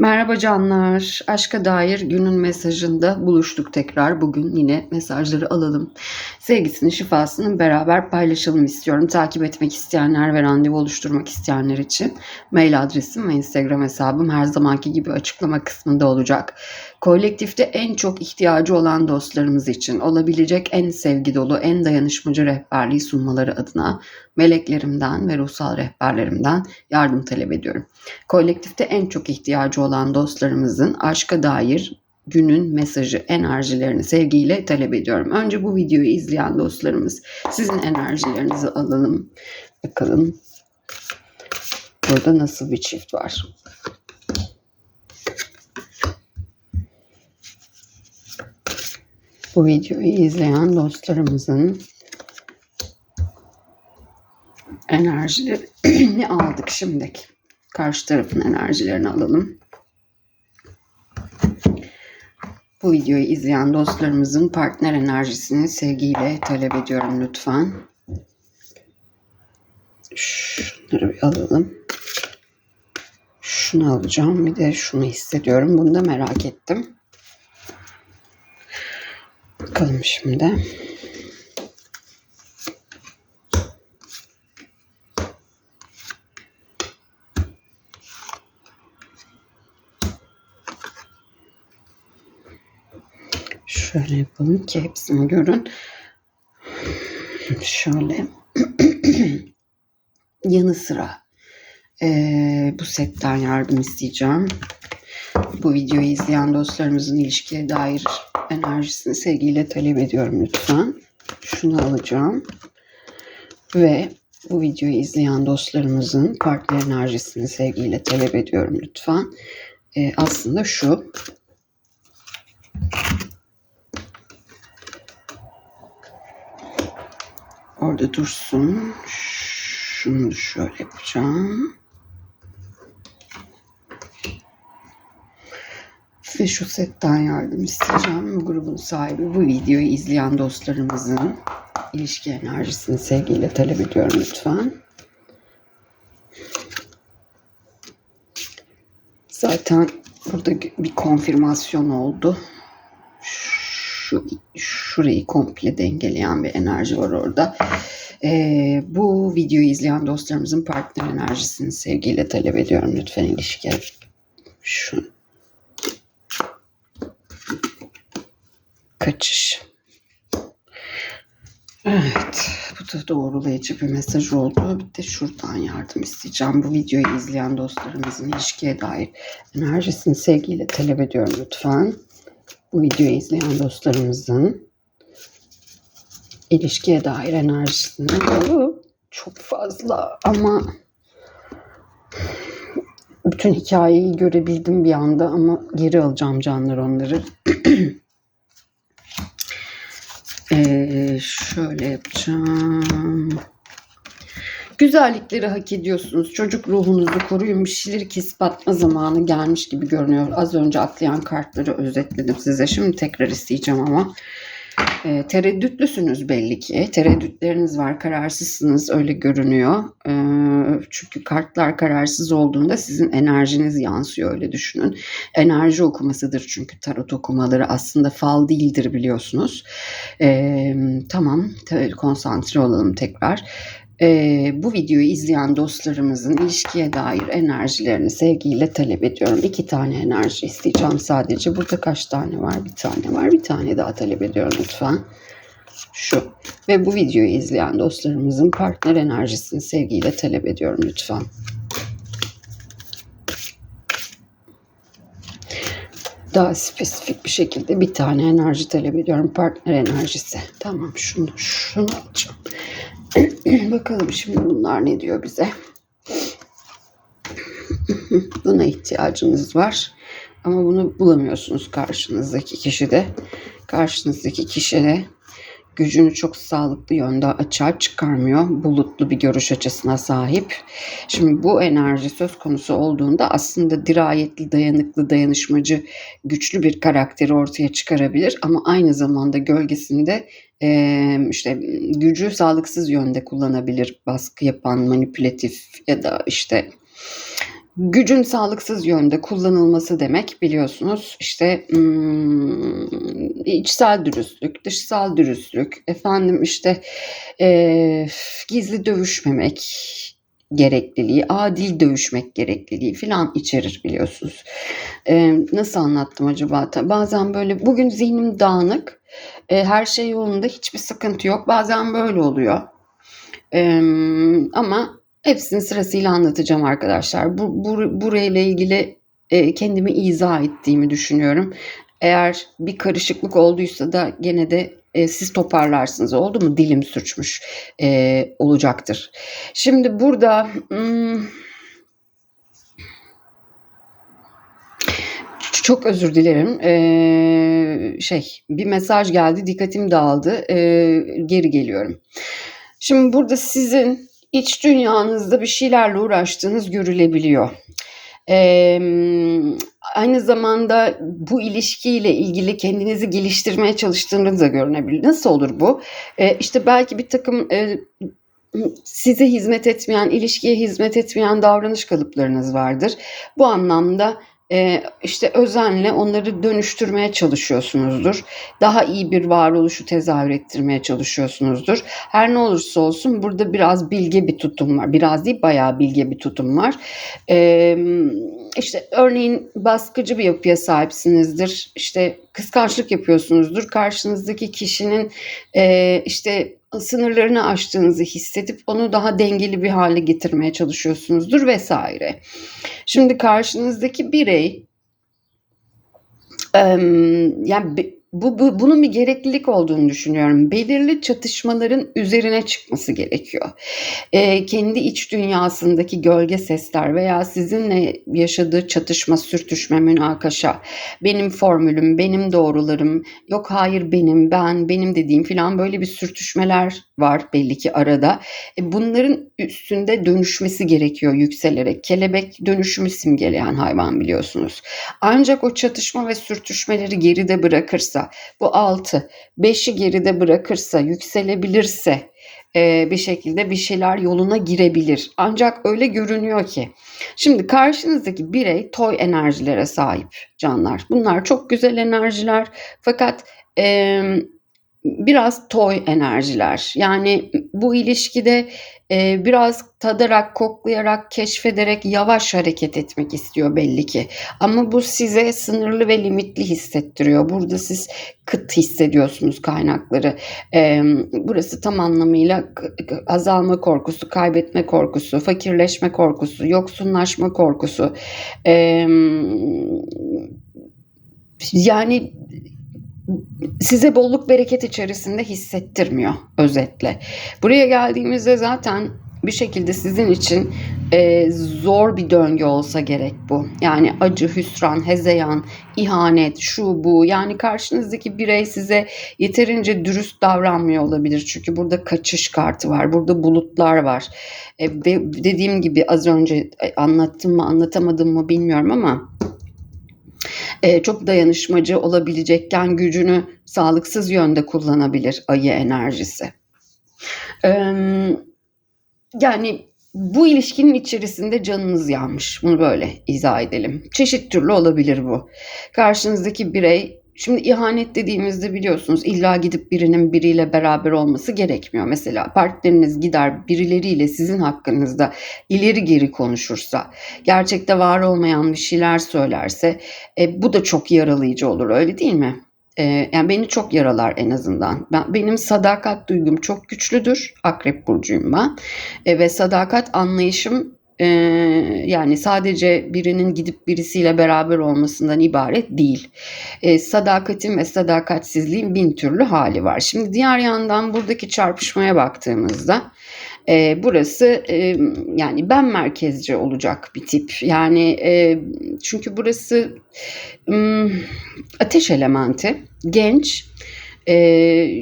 Merhaba canlar. Aşka dair günün mesajında buluştuk tekrar. Bugün yine mesajları alalım. Sevgisinin şifasını beraber paylaşalım istiyorum. Takip etmek isteyenler ve randevu oluşturmak isteyenler için mail adresim ve Instagram hesabım her zamanki gibi açıklama kısmında olacak. Kolektifte en çok ihtiyacı olan dostlarımız için olabilecek en sevgi dolu, en dayanışmacı rehberliği sunmaları adına meleklerimden ve ruhsal rehberlerimden yardım talep ediyorum. Kolektifte en çok ihtiyacı olan dostlarımızın aşka dair günün mesajı, enerjilerini sevgiyle talep ediyorum. Önce bu videoyu izleyen dostlarımız sizin enerjilerinizi alalım. Bakalım burada nasıl bir çift var. Bu videoyu izleyen dostlarımızın enerjilerini aldık şimdi. Karşı tarafın enerjilerini alalım. Bu videoyu izleyen dostlarımızın partner enerjisini sevgiyle talep ediyorum lütfen. Şunları bir alalım. Şunu alacağım. Bir de şunu hissediyorum. Bunu da merak ettim. Bakalım şimdi. Şöyle yapalım ki hepsini görün. Şöyle yanı sıra eee, bu setten yardım isteyeceğim. Bu videoyu izleyen dostlarımızın ilişkiye dair enerjisini sevgiyle talep ediyorum lütfen. Şunu alacağım. Ve bu videoyu izleyen dostlarımızın partner enerjisini sevgiyle talep ediyorum lütfen. Ee, aslında şu. Orada dursun. Şunu şöyle yapacağım. Ve şu setten yardım isteyeceğim. Bu grubun sahibi bu videoyu izleyen dostlarımızın ilişki enerjisini sevgiyle talep ediyorum lütfen. Zaten burada bir konfirmasyon oldu. Şu şurayı komple dengeleyen bir enerji var orada. Ee, bu videoyu izleyen dostlarımızın partner enerjisini sevgiyle talep ediyorum lütfen ilişki. Şu kaçış. Evet, bu da doğrulayıcı bir mesaj oldu. Bir de şuradan yardım isteyeceğim. Bu videoyu izleyen dostlarımızın ilişkiye dair enerjisini sevgiyle talep ediyorum lütfen. Bu videoyu izleyen dostlarımızın ilişkiye dair enerjisini Bu çok fazla ama bütün hikayeyi görebildim bir anda ama geri alacağım canlar onları. Şöyle yapacağım. Güzellikleri hak ediyorsunuz. Çocuk ruhunuzu koruyun. Bir şeyleri kesip atma zamanı gelmiş gibi görünüyor. Az önce atlayan kartları özetledim size. Şimdi tekrar isteyeceğim ama. E, tereddütlüsünüz belli ki. Tereddütleriniz var, kararsızsınız öyle görünüyor. E, çünkü kartlar kararsız olduğunda sizin enerjiniz yansıyor öyle düşünün. Enerji okumasıdır çünkü tarot okumaları aslında fal değildir biliyorsunuz. E, tamam, konsantre olalım tekrar. Ee, bu videoyu izleyen dostlarımızın ilişkiye dair enerjilerini sevgiyle talep ediyorum. İki tane enerji isteyeceğim sadece. Burada kaç tane var? Bir tane var. Bir tane daha talep ediyorum lütfen. Şu. Ve bu videoyu izleyen dostlarımızın partner enerjisini sevgiyle talep ediyorum lütfen. Daha spesifik bir şekilde bir tane enerji talep ediyorum. Partner enerjisi. Tamam şunu, şunu alacağım. Bakalım şimdi bunlar ne diyor bize. Buna ihtiyacınız var. Ama bunu bulamıyorsunuz karşınızdaki kişide. Karşınızdaki kişi de gücünü çok sağlıklı yönde açığa çıkarmıyor. Bulutlu bir görüş açısına sahip. Şimdi bu enerji söz konusu olduğunda aslında dirayetli, dayanıklı, dayanışmacı, güçlü bir karakteri ortaya çıkarabilir ama aynı zamanda gölgesinde işte gücü sağlıksız yönde kullanabilir. Baskı yapan, manipülatif ya da işte gücün sağlıksız yönde kullanılması demek biliyorsunuz işte hmm, içsel dürüstlük, dışsal dürüstlük, efendim işte e, gizli dövüşmemek gerekliliği, adil dövüşmek gerekliliği filan içerir biliyorsunuz. E, nasıl anlattım acaba? Bazen böyle bugün zihnim dağınık, e, her şey yolunda, hiçbir sıkıntı yok. Bazen böyle oluyor. E, ama Hepsini sırasıyla anlatacağım arkadaşlar. Bu, bu burayla ilgili e, kendimi izah ettiğimi düşünüyorum. Eğer bir karışıklık olduysa da gene de e, siz toparlarsınız. Oldu mu? Dilim sürçmüş e, olacaktır. Şimdi burada hmm, çok özür dilerim. Ee, şey bir mesaj geldi, dikkatim dağıldı. Ee, geri geliyorum. Şimdi burada sizin iç dünyanızda bir şeylerle uğraştığınız görülebiliyor. Ee, aynı zamanda bu ilişkiyle ilgili kendinizi geliştirmeye çalıştığınız da görünebilir. Nasıl olur bu? Ee, işte belki bir takım e, size hizmet etmeyen, ilişkiye hizmet etmeyen davranış kalıplarınız vardır. Bu anlamda e, işte özenle onları dönüştürmeye çalışıyorsunuzdur. Daha iyi bir varoluşu tezahür ettirmeye çalışıyorsunuzdur. Her ne olursa olsun burada biraz bilge bir tutum var. Biraz değil bayağı bilge bir tutum var. E, işte örneğin baskıcı bir yapıya sahipsinizdir. İşte kıskançlık yapıyorsunuzdur. Karşınızdaki kişinin e, işte sınırlarını aştığınızı hissedip onu daha dengeli bir hale getirmeye çalışıyorsunuzdur vesaire. Şimdi karşınızdaki birey yani bu, bu bunun bir gereklilik olduğunu düşünüyorum. Belirli çatışmaların üzerine çıkması gerekiyor. E, kendi iç dünyasındaki gölge sesler veya sizinle yaşadığı çatışma, sürtüşme, münakaşa, benim formülüm, benim doğrularım, yok hayır benim, ben, benim dediğim filan böyle bir sürtüşmeler var belli ki arada. E, bunların üstünde dönüşmesi gerekiyor yükselerek. Kelebek dönüşümü simgeleyen hayvan biliyorsunuz. Ancak o çatışma ve sürtüşmeleri geride bırakırsa, bu altı, beşi geride bırakırsa, yükselebilirse e, bir şekilde bir şeyler yoluna girebilir. Ancak öyle görünüyor ki. Şimdi karşınızdaki birey toy enerjilere sahip canlar. Bunlar çok güzel enerjiler fakat biraz toy enerjiler. Yani bu ilişkide e, biraz tadarak, koklayarak, keşfederek yavaş hareket etmek istiyor belli ki. Ama bu size sınırlı ve limitli hissettiriyor. Burada siz kıt hissediyorsunuz kaynakları. E, burası tam anlamıyla azalma korkusu, kaybetme korkusu, fakirleşme korkusu, yoksunlaşma korkusu. E, yani size bolluk bereket içerisinde hissettirmiyor özetle. Buraya geldiğimizde zaten bir şekilde sizin için e, zor bir döngü olsa gerek bu. Yani acı, hüsran, hezeyan, ihanet, şu bu. Yani karşınızdaki birey size yeterince dürüst davranmıyor olabilir. Çünkü burada kaçış kartı var. Burada bulutlar var. E, ve dediğim gibi az önce anlattım mı anlatamadım mı bilmiyorum ama e, çok dayanışmacı olabilecekken gücünü sağlıksız yönde kullanabilir ayı enerjisi. Yani bu ilişkinin içerisinde canınız yanmış. Bunu böyle izah edelim. Çeşit türlü olabilir bu. Karşınızdaki birey Şimdi ihanet dediğimizde biliyorsunuz illa gidip birinin biriyle beraber olması gerekmiyor. Mesela partneriniz gider birileriyle sizin hakkınızda ileri geri konuşursa, gerçekte var olmayan bir şeyler söylerse e, bu da çok yaralayıcı olur öyle değil mi? E, yani beni çok yaralar en azından. Ben, benim sadakat duygum çok güçlüdür. Akrep burcuyum ben. E, ve sadakat anlayışım yani sadece birinin gidip birisiyle beraber olmasından ibaret değil. E, sadakatin ve sadakatsizliğin bin türlü hali var. Şimdi diğer yandan buradaki çarpışmaya baktığımızda e, burası e, yani ben merkezci olacak bir tip. Yani e, çünkü burası e, ateş elementi, genç, e,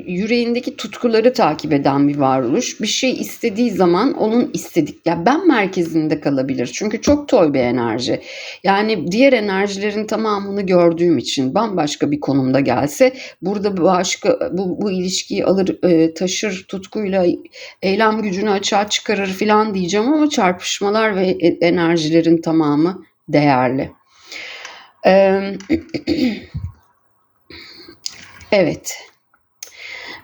yüreğindeki tutkuları takip eden bir varoluş. Bir şey istediği zaman onun istedik ya ben merkezinde kalabilir. Çünkü çok toy bir enerji. Yani diğer enerjilerin tamamını gördüğüm için bambaşka bir konumda gelse burada başka bu, bu ilişkiyi alır e, taşır tutkuyla eylem gücünü açığa çıkarır falan diyeceğim ama çarpışmalar ve e- enerjilerin tamamı değerli. Eee Evet.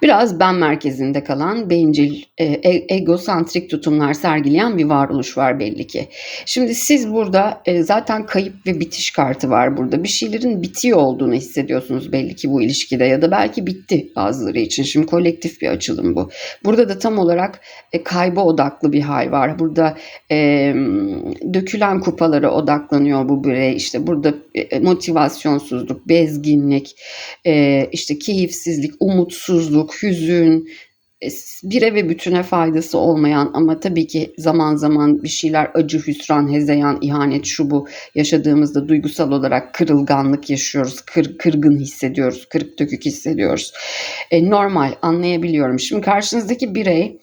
Biraz ben merkezinde kalan, bencil, e, e- egosantrik tutumlar sergileyen bir varoluş var belli ki. Şimdi siz burada e, zaten kayıp ve bitiş kartı var burada. Bir şeylerin bitiyor olduğunu hissediyorsunuz belli ki bu ilişkide ya da belki bitti bazıları için. Şimdi kolektif bir açılım bu. Burada da tam olarak e, kayba odaklı bir hal var. Burada e, dökülen kupalara odaklanıyor bu birey. İşte burada e, motivasyonsuzluk, bezginlik, e, işte keyifsizlik, umutsuzluk, hüzün, e, bire ve bütüne faydası olmayan ama tabii ki zaman zaman bir şeyler acı, hüsran, hezeyan, ihanet şu bu yaşadığımızda duygusal olarak kırılganlık yaşıyoruz, kır, kırgın hissediyoruz, kırık dökük hissediyoruz. E, normal anlayabiliyorum. Şimdi karşınızdaki birey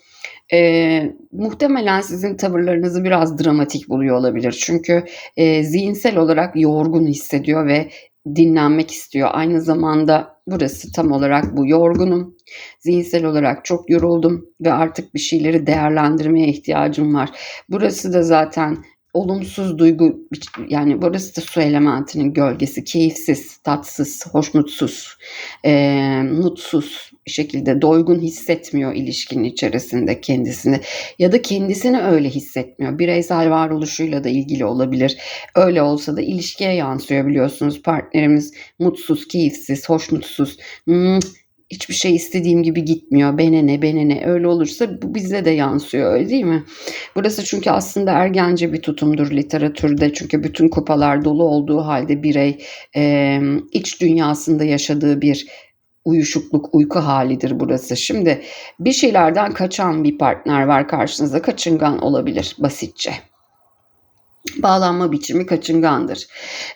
e, muhtemelen sizin tavırlarınızı biraz dramatik buluyor olabilir. Çünkü e, zihinsel olarak yorgun hissediyor ve dinlenmek istiyor. Aynı zamanda burası tam olarak bu yorgunum. Zihinsel olarak çok yoruldum ve artık bir şeyleri değerlendirmeye ihtiyacım var. Burası da zaten olumsuz duygu yani burası da su elementinin gölgesi keyifsiz, tatsız, hoşnutsuz, e, mutsuz şekilde doygun hissetmiyor ilişkinin içerisinde kendisini ya da kendisini öyle hissetmiyor. Bireysel varoluşuyla da ilgili olabilir. Öyle olsa da ilişkiye yansıyor biliyorsunuz. Partnerimiz mutsuz, keyifsiz, hoşnutsuz, hmm, hiçbir şey istediğim gibi gitmiyor. Bene ne bene ne öyle olursa bu bize de yansıyor öyle değil mi? Burası çünkü aslında ergence bir tutumdur literatürde. Çünkü bütün kupalar dolu olduğu halde birey e, iç dünyasında yaşadığı bir uyuşukluk, uyku halidir burası. Şimdi bir şeylerden kaçan bir partner var karşınızda. Kaçıngan olabilir basitçe bağlanma biçimi kaçıngandır.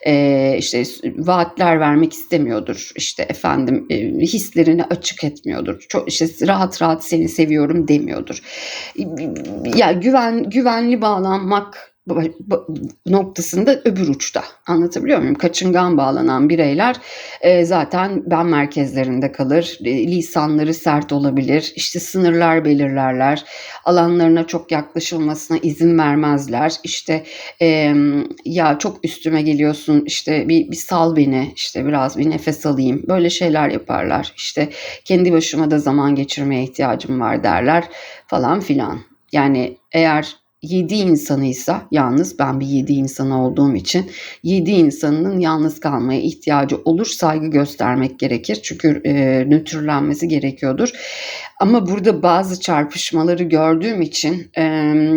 Ee, işte vaatler vermek istemiyordur. İşte efendim e, hislerini açık etmiyordur. Çok işte rahat rahat seni seviyorum demiyordur. Ya güven güvenli bağlanmak noktasında öbür uçta. Anlatabiliyor muyum? Kaçıngan bağlanan bireyler e, zaten ben merkezlerinde kalır. E, lisanları sert olabilir. İşte sınırlar belirlerler. Alanlarına çok yaklaşılmasına izin vermezler. İşte e, ya çok üstüme geliyorsun işte bir, bir sal beni işte biraz bir nefes alayım. Böyle şeyler yaparlar. İşte kendi başıma da zaman geçirmeye ihtiyacım var derler falan filan. Yani eğer yedi insanıysa yalnız ben bir yedi insanı olduğum için yedi insanının yalnız kalmaya ihtiyacı olur saygı göstermek gerekir. Çünkü e, nötrlenmesi gerekiyordur. Ama burada bazı çarpışmaları gördüğüm için e,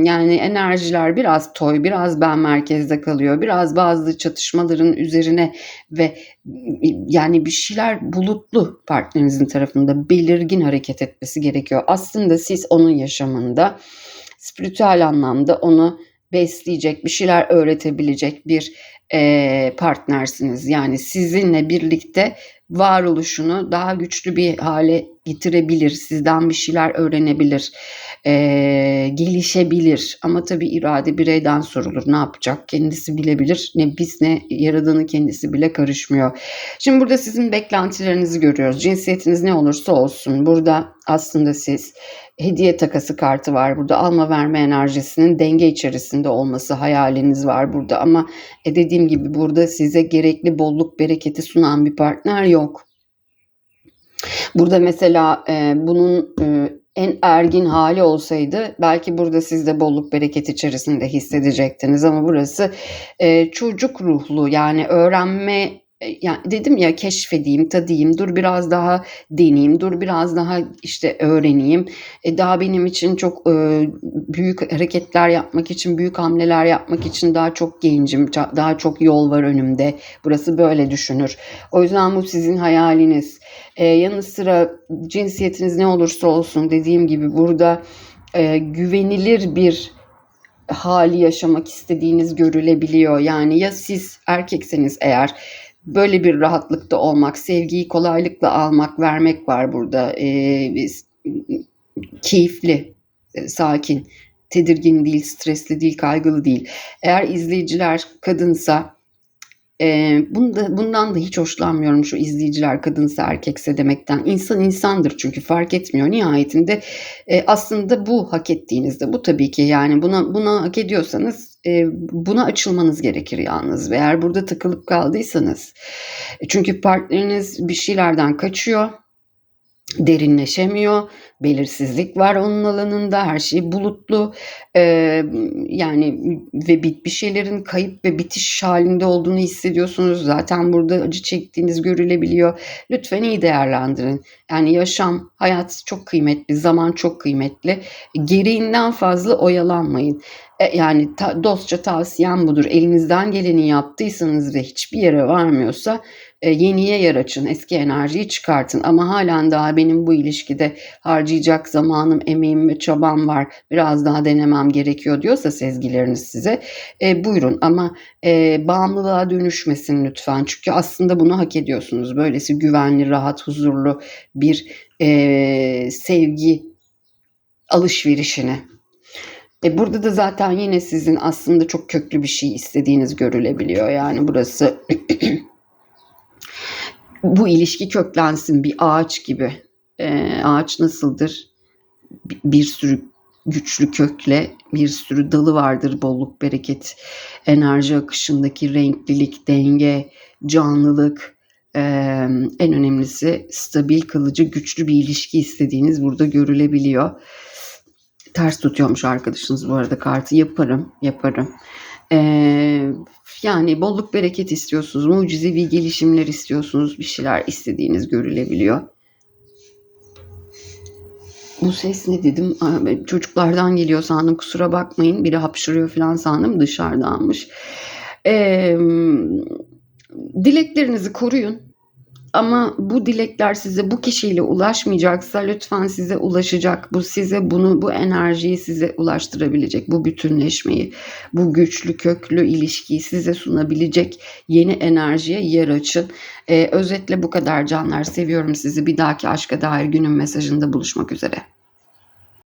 yani enerjiler biraz toy biraz ben merkezde kalıyor biraz bazı çatışmaların üzerine ve yani bir şeyler bulutlu partnerinizin tarafında belirgin hareket etmesi gerekiyor. Aslında siz onun yaşamında spiritüel anlamda onu besleyecek, bir şeyler öğretebilecek bir e, partnersiniz. Yani sizinle birlikte varoluşunu daha güçlü bir hale getirebilir, sizden bir şeyler öğrenebilir, e, gelişebilir. Ama tabii irade bireyden sorulur. Ne yapacak? Kendisi bilebilir. Ne biz ne yaradanı kendisi bile karışmıyor. Şimdi burada sizin beklentilerinizi görüyoruz. Cinsiyetiniz ne olursa olsun. Burada aslında siz hediye takası kartı var burada. Alma verme enerjisinin denge içerisinde olması hayaliniz var burada. Ama e dediğim gibi burada size gerekli bolluk bereketi sunan bir partner yok. Burada mesela e, bunun e, en ergin hali olsaydı belki burada siz de bolluk bereket içerisinde hissedecektiniz ama burası e, çocuk ruhlu yani öğrenme e, yani dedim ya keşfedeyim, tadayım, dur biraz daha deneyeyim, dur biraz daha işte öğreneyim. E, daha benim için çok e, büyük hareketler yapmak için, büyük hamleler yapmak için daha çok gencim, daha çok yol var önümde. Burası böyle düşünür. O yüzden bu sizin hayaliniz. E, yanı sıra cinsiyetiniz ne olursa olsun dediğim gibi burada e, güvenilir bir hali yaşamak istediğiniz görülebiliyor. Yani ya siz erkekseniz eğer Böyle bir rahatlıkta olmak, sevgiyi kolaylıkla almak, vermek var burada. Ee, biz, keyifli, e, sakin, tedirgin değil, stresli değil, kaygılı değil. Eğer izleyiciler kadınsa e, bunda, bundan da hiç hoşlanmıyorum şu izleyiciler kadınsa erkekse demekten. İnsan insandır çünkü fark etmiyor. Nihayetinde e, aslında bu hak ettiğinizde bu tabii ki yani buna buna hak ediyorsanız e, buna açılmanız gerekir yalnız. Eğer burada takılıp kaldıysanız e, çünkü partneriniz bir şeylerden kaçıyor derinleşemiyor. Belirsizlik var onun alanında. Her şey bulutlu. Ee, yani ve bir, bir şeylerin kayıp ve bitiş halinde olduğunu hissediyorsunuz. Zaten burada acı çektiğiniz görülebiliyor. Lütfen iyi değerlendirin. Yani yaşam, hayat çok kıymetli, zaman çok kıymetli. Gereğinden fazla oyalanmayın. E, yani ta, dostça tavsiyem budur. Elinizden geleni yaptıysanız ve hiçbir yere varmıyorsa yeniye yer açın, eski enerjiyi çıkartın. Ama halen daha benim bu ilişkide harcayacak zamanım, emeğim ve çabam var. Biraz daha denemem gerekiyor diyorsa sezgileriniz size e, buyurun. Ama e, bağımlılığa dönüşmesin lütfen. Çünkü aslında bunu hak ediyorsunuz. Böylesi güvenli, rahat, huzurlu bir e, sevgi alışverişini. E burada da zaten yine sizin aslında çok köklü bir şey istediğiniz görülebiliyor. Yani burası bu ilişki köklensin bir ağaç gibi. Ee, ağaç nasıldır? Bir, bir sürü güçlü kökle bir sürü dalı vardır bolluk bereket enerji akışındaki renklilik denge canlılık ee, en önemlisi stabil kalıcı güçlü bir ilişki istediğiniz burada görülebiliyor ters tutuyormuş arkadaşınız bu arada kartı yaparım yaparım ee, yani bolluk bereket istiyorsunuz, mucizevi gelişimler istiyorsunuz, bir şeyler istediğiniz görülebiliyor. Bu ses ne dedim? Çocuklardan geliyor sandım kusura bakmayın. Biri hapşırıyor falan sandım dışarıdanmış. Ee, dileklerinizi koruyun. Ama bu dilekler size bu kişiyle ulaşmayacaksa lütfen size ulaşacak. Bu size bunu bu enerjiyi size ulaştırabilecek. Bu bütünleşmeyi, bu güçlü köklü ilişkiyi size sunabilecek yeni enerjiye yer açın. Ee, özetle bu kadar canlar. Seviyorum sizi. Bir dahaki aşka dair günün mesajında buluşmak üzere.